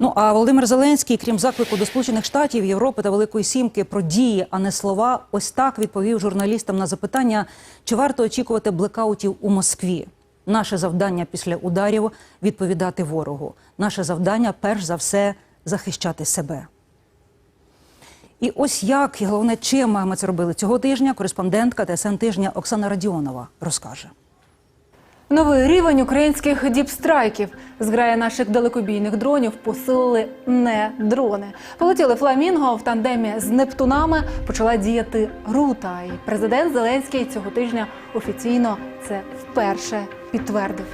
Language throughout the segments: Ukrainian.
Ну а Володимир Зеленський, крім заклику до Сполучених Штатів, Європи та Великої Сімки про дії, а не слова, ось так відповів журналістам на запитання, чи варто очікувати блекаутів у Москві. Наше завдання після ударів відповідати ворогу. Наше завдання, перш за все, захищати себе. І ось як і головне, чим ми це робили цього тижня. Кореспондентка ТСН тижня Оксана Радіонова розкаже. Новий рівень українських діпстрайків. Зграя наших далекобійних дронів посилили не дрони. Полетіли фламінго в тандемі з Нептунами. Почала діяти рута. І президент Зеленський цього тижня офіційно це вперше підтвердив.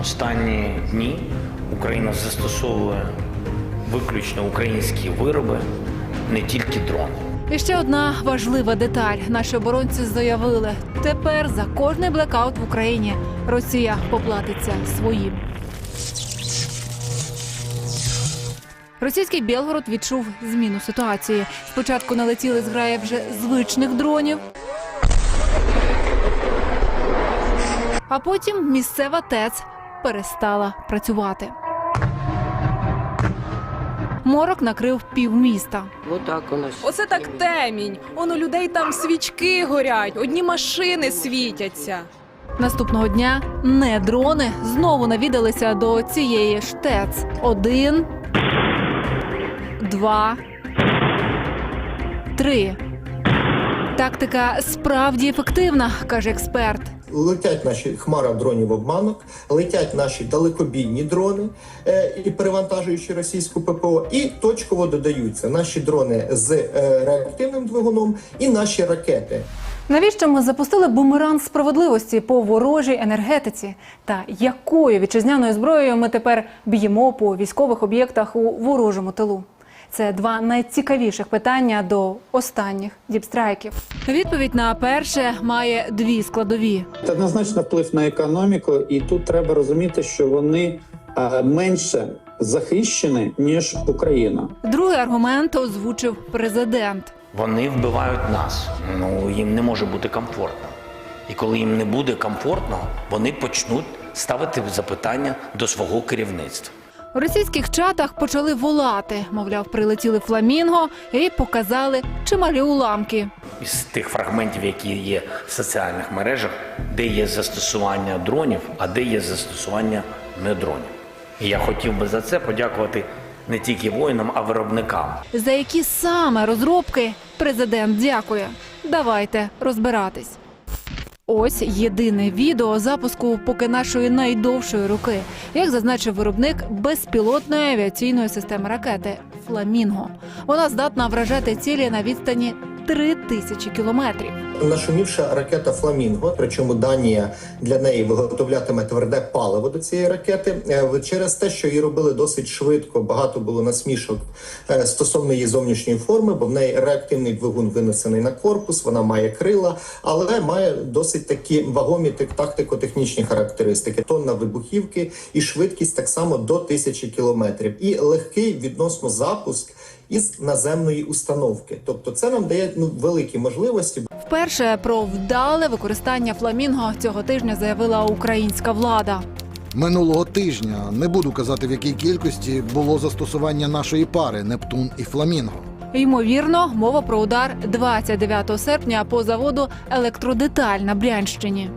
Останні дні Україна застосовує виключно українські вироби, не тільки дрони. І ще одна важлива деталь. Наші оборонці заявили, тепер за кожний блекаут в Україні Росія поплатиться своїм. Російський Білгород відчув зміну ситуації. Спочатку налетіли зграя вже звичних дронів. А потім місцева ТЕЦ перестала працювати. Морок накрив півміста. Вот так у нас. Оце так темінь. Он у людей там свічки горять, одні машини світяться. Наступного дня не дрони знову навідалися до цієї ж ТЕЦ. Один, два, три. Тактика справді ефективна, каже експерт. Летять наші хмара дронів обманок, летять наші далекобійні дрони е, і перевантажуючи російську ППО, і точково додаються наші дрони з е, реактивним двигуном і наші ракети. Навіщо ми запустили бумеранг справедливості по ворожій енергетиці? Та якою вітчизняною зброєю ми тепер б'ємо по військових об'єктах у ворожому тилу? Це два найцікавіших питання до останніх діпстрайків. Відповідь на перше має дві складові. Це однозначно вплив на економіку, і тут треба розуміти, що вони е, менше захищені ніж Україна. Другий аргумент озвучив президент. Вони вбивають нас. Ну їм не може бути комфортно. І коли їм не буде комфортно, вони почнуть ставити запитання до свого керівництва. У російських чатах почали волати, мовляв, прилетіли фламінго і показали чималі уламки. Із тих фрагментів, які є в соціальних мережах, де є застосування дронів, а де є застосування не дронів. І я хотів би за це подякувати не тільки воїнам, а виробникам. За які саме розробки президент дякує. Давайте розбиратись. Ось єдине відео запуску поки нашої найдовшої руки, як зазначив виробник безпілотної авіаційної системи ракети Фламінго. Вона здатна вражати цілі на відстані 3 тисячі кілометрів. Нашумівша ракета Фламінго, причому Данія для неї виготовлятиме тверде паливо до цієї ракети е, через те, що її робили досить швидко. Багато було насмішок е, стосовно її зовнішньої форми, бо в неї реактивний двигун винесений на корпус, вона має крила, але має досить такі вагомі тактико-технічні характеристики. Тонна вибухівки і швидкість так само до тисячі кілометрів, і легкий відносно запуск із наземної установки. Тобто, це нам дає ну великі можливості. Вперше про вдале використання фламінго цього тижня заявила українська влада. Минулого тижня не буду казати в якій кількості було застосування нашої пари Нептун і Фламінго. Ймовірно, мова про удар 29 серпня по заводу Електродеталь на Брянщині.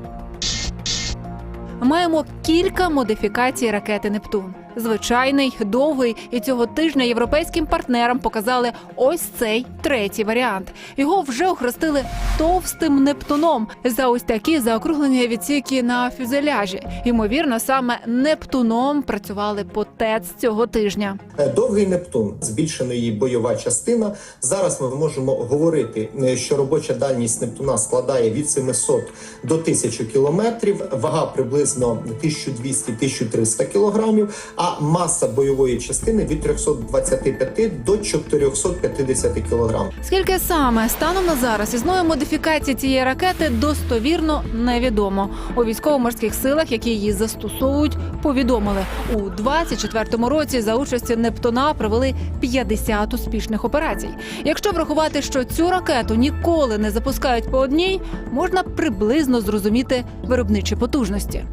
Маємо кілька модифікацій ракети Нептун. Звичайний, довгий, і цього тижня європейським партнерам показали ось цей третій варіант. Його вже охрестили товстим Нептуном за ось такі заокруглені відсіки на фюзеляжі. Ймовірно, саме Нептуном працювали по ТЕЦ цього тижня. Е, Довгий Нептун, збільшена її бойова частина. Зараз ми можемо говорити, е, що робоча дальність Нептуна складає від 700 до 1000 кілометрів, вага приблизно 1200-1300 кілограмів, а маса бойової частини від 325 до 450 кілограм. Скільки саме станом на зараз ізної модифікації цієї ракети достовірно невідомо. У військово-морських силах, які її застосовують, повідомили у 24-му році за участі Нептуна провели 50 успішних операцій. Якщо врахувати, що цю ракету ніколи не запускають по одній, можна приблизно зрозуміти виробничі потужності.